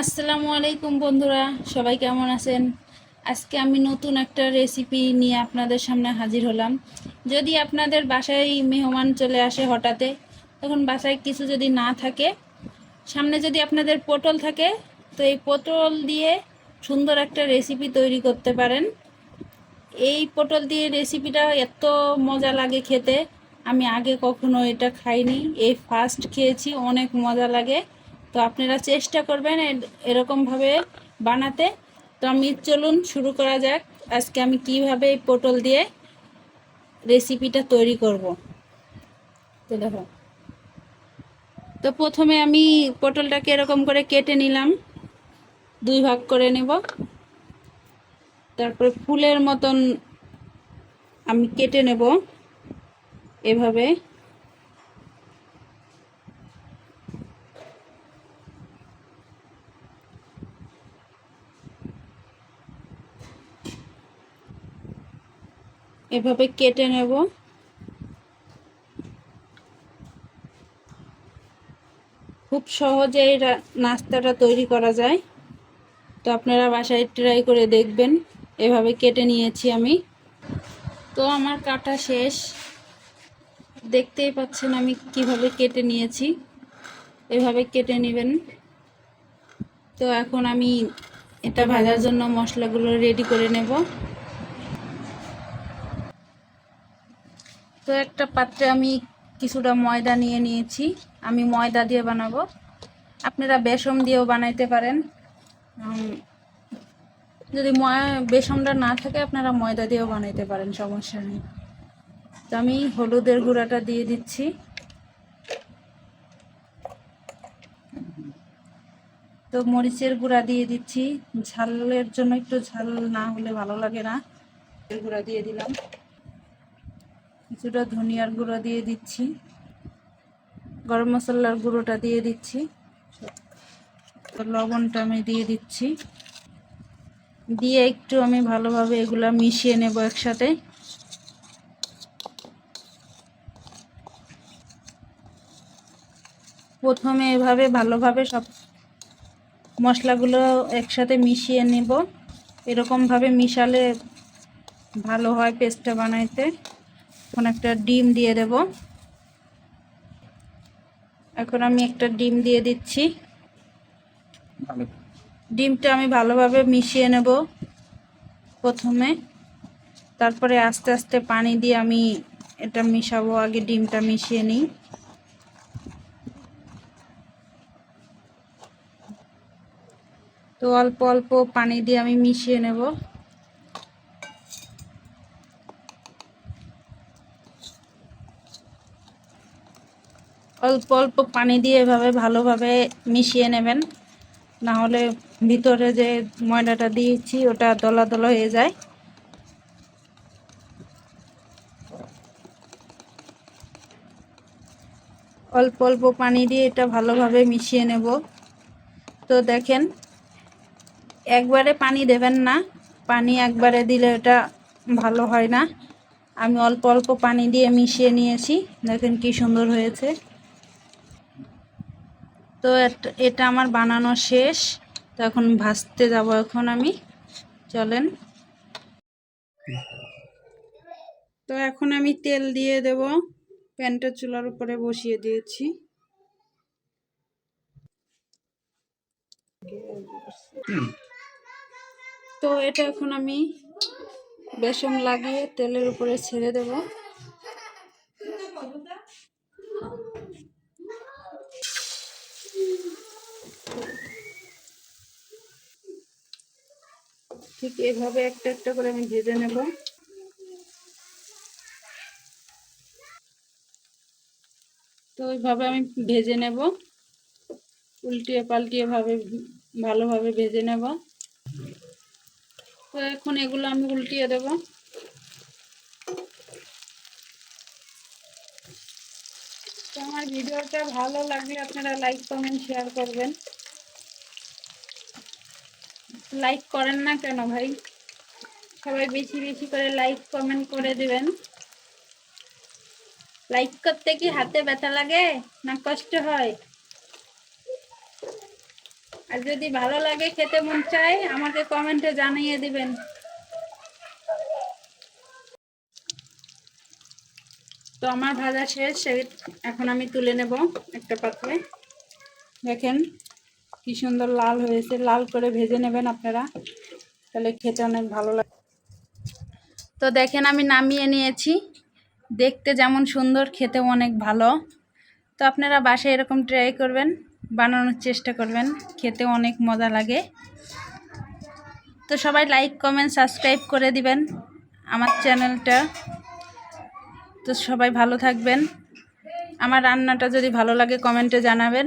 আসসালামু আলাইকুম বন্ধুরা, সবাই কেমন আছেন? আজকে আমি নতুন একটা রেসিপি নিয়ে আপনাদের সামনে হাজির হলাম। যদি আপনাদের বাসায় মেহমান চলে আসে হঠাতে, তখন বাসায় কিছু যদি না থাকে, সামনে যদি আপনাদের পটল থাকে, তো এই পটল দিয়ে সুন্দর একটা রেসিপি তৈরি করতে পারেন। এই পটল দিয়ে রেসিপিটা এত মজা লাগে খেতে। আমি আগে কখনো এটা খাইনি, এই ফার্স্ট খেয়েছি, অনেক মজা লাগে। তো আপনারা চেষ্টা করবেন এরকমভাবে বানাতে। তো আমি চলুন শুরু করা যাক। আজকে আমি কীভাবে এই পটল দিয়ে রেসিপিটা তৈরি করব। তো দেখো। তো প্রথমে আমি পটলটাকে এরকম করে কেটে নিলাম। দুই ভাগ করে নেব। তারপরে ফুলের মতন আমি কেটে নেব। এভাবে। এভাবে কেটে নেব। খুব সহজেই রা- নাস্তাটা তৈরি করা যায়। তো আপনারা বাসায় ট্রাই করে দেখবেন। এভাবে কেটে নিয়েছি আমি। তো আমার কাটা শেষ। দেখতেই পাচ্ছেন আমি কীভাবে কেটে নিয়েছি। এভাবে কেটে নেবেন। তো এখন আমি এটা ভাজার জন্য মশলাগুলো রেডি করে নেব। তো একটা পাত্রে আমি কিছুটা ময়দা নিয়ে নিয়েছি। আমি ময়দা দিয়ে বানাবো। আপনারা বেসম দিয়েও বানাইতে পারেন। যদি বেসনটা না থাকে, আপনারা ময়দা দিয়েও বানাইতে পারেন, সমস্যা নেই। তো আমি হলুদের গুঁড়াটা দিয়ে দিচ্ছি। তো মরিচের গুঁড়া দিয়ে দিচ্ছি। ঝালের জন্য একটু ঝাল না হলে ভালো লাগে না। গুঁড়া দিয়ে দিলাম। কিছুটা ধনিয়ার গুঁড়ো দিয়ে দিচ্ছি। গরম মশলার গুঁড়োটা দিয়ে দিচ্ছি। লবণটা আমি দিয়ে দিচ্ছি। দিয়ে একটু আমি ভালোভাবে এগুলা মিশিয়ে নেব একসাথে। প্রথমে এভাবে ভালোভাবে সব মশলাগুলো একসাথে মিশিয়ে নেব। এরকমভাবে মিশালে ভালো হয় পেস্টটা বানাইতে। এখন একটা ডিম দিয়ে দেব। এখন আমি একটা ডিম দিয়ে দিচ্ছি। ডিমটা আমি ভালোভাবে মিশিয়ে নেব প্রথমে। তারপরে আস্তে আস্তে পানি দিয়ে আমি এটা মিশাবো আগে ডিমটা মিশিয়ে নিই। তো অল্প অল্প পানি দিয়ে আমি মিশিয়ে নেব। অল্প অল্প পানি দিয়ে এভাবে ভালোভাবে মিশিয়ে নেবেন। না হলে ভিতরে যে ময়দাটা দিয়েছি, ওটা দলা দলা হয়ে যায়। অল্প অল্প পানি দিয়ে এটা ভালোভাবে মিশিয়ে নেব। তো দেখেন, একবারে পানি দেবেন না। পানি একবারে দিলে এটা ভালো হয় না। আমি অল্প অল্প পানি দিয়ে মিশিয়ে নিয়েছি। দেখেন কি সুন্দর হয়েছে। তো এট- আমার বানানো শেষ। তো এখন ভাজতে যাব এখন আমি। চলেন। তো এখন আমি তেল দিয়ে দেব। প্যানটা চুলার উপরে বসিয়ে দিয়েছি। তো এটা এখন আমি বেসন লাগিয়ে তেলের উপরে ছেড়ে দেব। ঠিক এভাবে একটা একটা করে আমি ভেজে নেব। তো ওইভাবে আমি ভেজে নেব। উল্টিয়ে পাল্টিয়ে ভাবে, ভালোভাবে ভেজে নেব। তো এখন এগুলো আমি উল্টিয়ে দেব। আমার ভিডিওটা ভালো লাগলে আপনারা লাইক, কমেন্ট শেয়ার করবেন। লাইক করেন না কেন ভাই? সবাই বেশি বেশি করে লাইক কমেন্ট করে দিবেন। লাইক করতে কি হাতে ব্যথা লাগে না কষ্ট হয়? আর যদি ভালো লাগে খেতে মন চায়, আমাকে কমেন্টে জানিয়ে দিবেন। তো আমার ভাজা শেষ এখন আমি তুলে নেব একটা পাত্রে। দেখেন। কি সুন্দর লাল হয়েছে। লাল করে ভেজে নেবেন আপনারা। তাহলে খেতে অনেক ভালো লাগে। তো দেখেন, আমি নামিয়ে নিয়েছি। দেখতে যেমন সুন্দর, খেতেও অনেক ভালো। তো আপনারা বাসায় এরকম ট্রাই করবেন, বানানোর চেষ্টা করবেন। খেতে অনেক মজা লাগে। তো সবাই লাইক কমেন্ট সাবস্ক্রাইব করে দিবেন আমার চ্যানেলটা তো সবাই ভালো থাকবেন। আমার রান্নাটা যদি ভালো লাগে কমেন্টে জানাবেন।